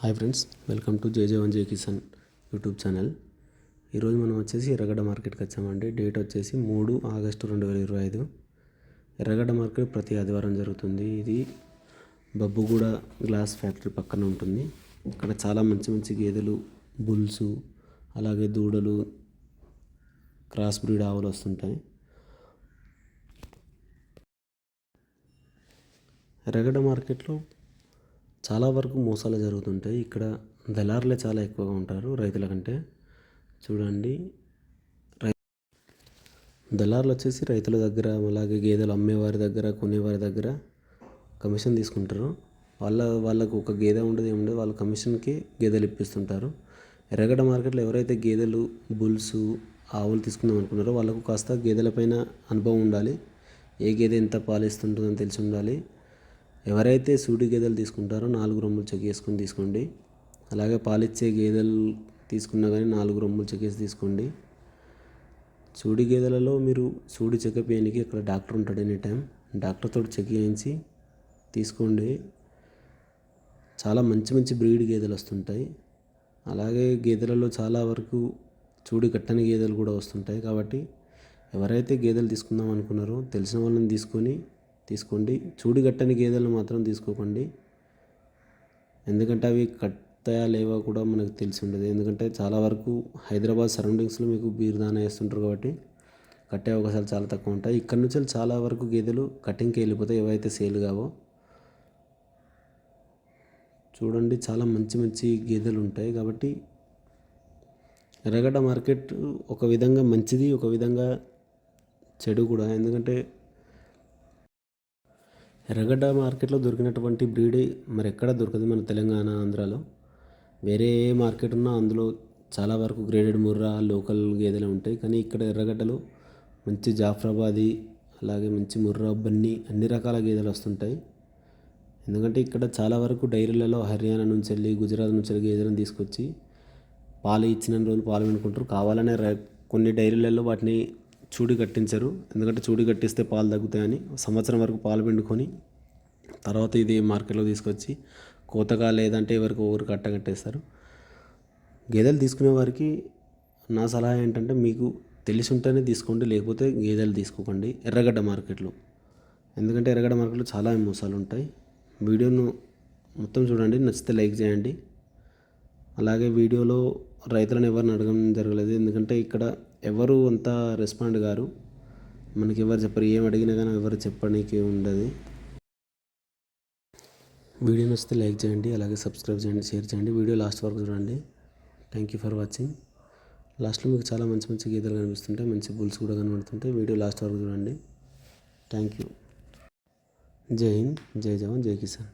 Hi friends welcome to JJ one Jai Kisan YouTube channel. ఈరోజు మనం వచ్చేసి ఎర్రగడ్డ మార్కెట్కి వచ్చామండి. డేట్ వచ్చేసి మూడు ఆగస్టు రెండు వేల ఇరవై ఐదు. ఎర్రగడ్డ మార్కెట్ ప్రతి ఆదివారం జరుగుతుంది. ఇది బబ్బుగూడ గ్లాస్ ఫ్యాక్టరీ పక్కన ఉంటుంది. ఇక్కడ చాలా మంచి మంచి గేదెలు బుల్స్ అలాగే దూడలు క్రాస్ బ్రీడ్ ఆవులు వస్తుంటాయి. ఎర్రగడ్డ మార్కెట్లో చాలా వరకు మోసాలు జరుగుతుంటాయి. ఇక్కడ దళారులే చాలా ఎక్కువగా ఉంటారు రైతుల కంటే చూడండి. రై దళారులు వచ్చేసి రైతుల దగ్గర అలాగే గేదెలు అమ్మేవారి దగ్గర కొనేవారి దగ్గర కమిషన్ తీసుకుంటారు. వాళ్ళ వాళ్ళకు ఒక గేదె ఉండదు ఏముండదు వాళ్ళ కమిషన్కి గేదెలు ఇప్పిస్తుంటారు. ఎర్రగడ్డ మార్కెట్లో ఎవరైతే గేదెలు బుల్స్ ఆవులు తీసుకుందాం అనుకున్నారో వాళ్ళకు కాస్త గేదెలపైన అనుభవం ఉండాలి. ఏ గేదె ఎంత పాలిస్తుంటుందని తెలిసి ఉండాలి. ఎవరైతే సూడి గేదెలు తీసుకుంటారో నాలుగు రొమ్ములు చెక్ చేసుకొని తీసుకోండి. అలాగే పాలిచ్చే గేదెలు తీసుకున్నా కానీ నాలుగు రొమ్ములు చెక్ చేసి తీసుకోండి. సూడి గేదెలలో మీరు సూడి చెకప్ చేయడానికి అక్కడ డాక్టర్ ఉంటాడు ఎనీ టైం డాక్టర్తో చెక్ చేయించి తీసుకోండి. చాలా మంచి మంచి బ్రీడ్ గేదెలు వస్తుంటాయి. అలాగే గేదెలలో చాలా వరకు చూడి కట్టని గేదెలు కూడా వస్తుంటాయి. కాబట్టి ఎవరైతే గేదెలు తీసుకుందాం అనుకున్నారో తెలిసిన వాళ్ళని తీసుకొని తీసుకోండి. చూడుగట్టని గేదెలను మాత్రం తీసుకోకండి. ఎందుకంటే అవి కట్టాయా లేవా కూడా మనకు తెలిసి ఉండదు. ఎందుకంటే చాలా వరకు హైదరాబాద్ సరౌండింగ్స్లో మీకు బీర్దాన వేస్తుంటారు కాబట్టి కట్టే అవకాశాలు చాలా తక్కువ ఉంటాయి. ఇక్కడ నుంచి చాలా వరకు గేదెలు కటింగ్కి వెళ్ళిపోతాయి. ఏవైతే సేల్ కావో. చూడండి చాలా మంచి మంచి గేదెలు ఉంటాయి కాబట్టి ఎర్రగడ్డ మార్కెట్ ఒక విధంగా మంచిది ఒక విధంగా చెడు కూడా. ఎందుకంటే ఎర్రగడ్డ మార్కెట్లో దొరికినటువంటి బ్రీడ్ మరి ఎక్కడ దొరకదు మన తెలంగాణ ఆంధ్రాలో. వేరే ఏ మార్కెట్ ఉన్నా అందులో చాలా వరకు గ్రేడెడ్ ముర్రా లోకల్ గేదెలు ఉంటాయి. కానీ ఇక్కడ ఎర్రగడ్డలో మంచి జాఫ్రాబాది అలాగే మంచి ముర్రా బన్నీ అన్ని రకాల గేదెలు వస్తుంటాయి. ఎందుకంటే ఇక్కడ చాలా వరకు డైరీలలో హర్యానా నుంచి వెళ్ళి గుజరాత్ నుంచి వెళ్ళి గేదెలను తీసుకొచ్చి పాలు ఇచ్చిన రోజులు పాలు వినుకుంటారు. కావాలనే కొన్ని డైరీలలో వాటిని చూడి కట్టించరు. ఎందుకంటే చూడి కట్టిస్తే పాలు తగ్గుతాయని సంవత్సరం వరకు పాలు పిండుకొని తర్వాత ఇది మార్కెట్లో తీసుకొచ్చి కోతగా లేదంటే ఎవరికి ఊరు కట్ట కట్టేస్తారు. గేదెలు తీసుకునే వారికి నా సలహా ఏంటంటే మీకు తెలిసి ఉంటేనే తీసుకోండి లేకపోతే గేదెలు తీసుకోకండి. ఎర్రగడ్డ మార్కెట్లో. ఎందుకంటే ఎర్రగడ్డ మార్కెట్లో చాలా మోసాలు ఉంటాయి. వీడియోను మొత్తం చూడండి నచ్చితే లైక్ చేయండి. అలాగే వీడియోలో రైతులను ఎవరిని అడగడం జరగలేదు. ఎందుకంటే ఇక్కడ ఎవరు అంత రెస్పాండ్ గారు. మనకి ఎవరు చెప్పరు ఏం అడిగినా కానీ ఎవరు చెప్పడానికి ఉండదు. వీడియో నచ్చితే లైక్ చేయండి అలాగే సబ్స్క్రైబ్ చేయండి షేర్ చేయండి. వీడియో లాస్ట్ వరకు చూడండి. థ్యాంక్ యూ ఫర్ వాచింగ్ లాస్ట్లో మీకు చాలా మంచి మంచి గీతలు కనిపిస్తుంటాయి మంచి బుల్స్ కూడా కనబడుతుంటాయి. వీడియో లాస్ట్ వరకు చూడండి. థ్యాంక్ యూ జై హింద్ జై జవాన్ జై కిసాన్.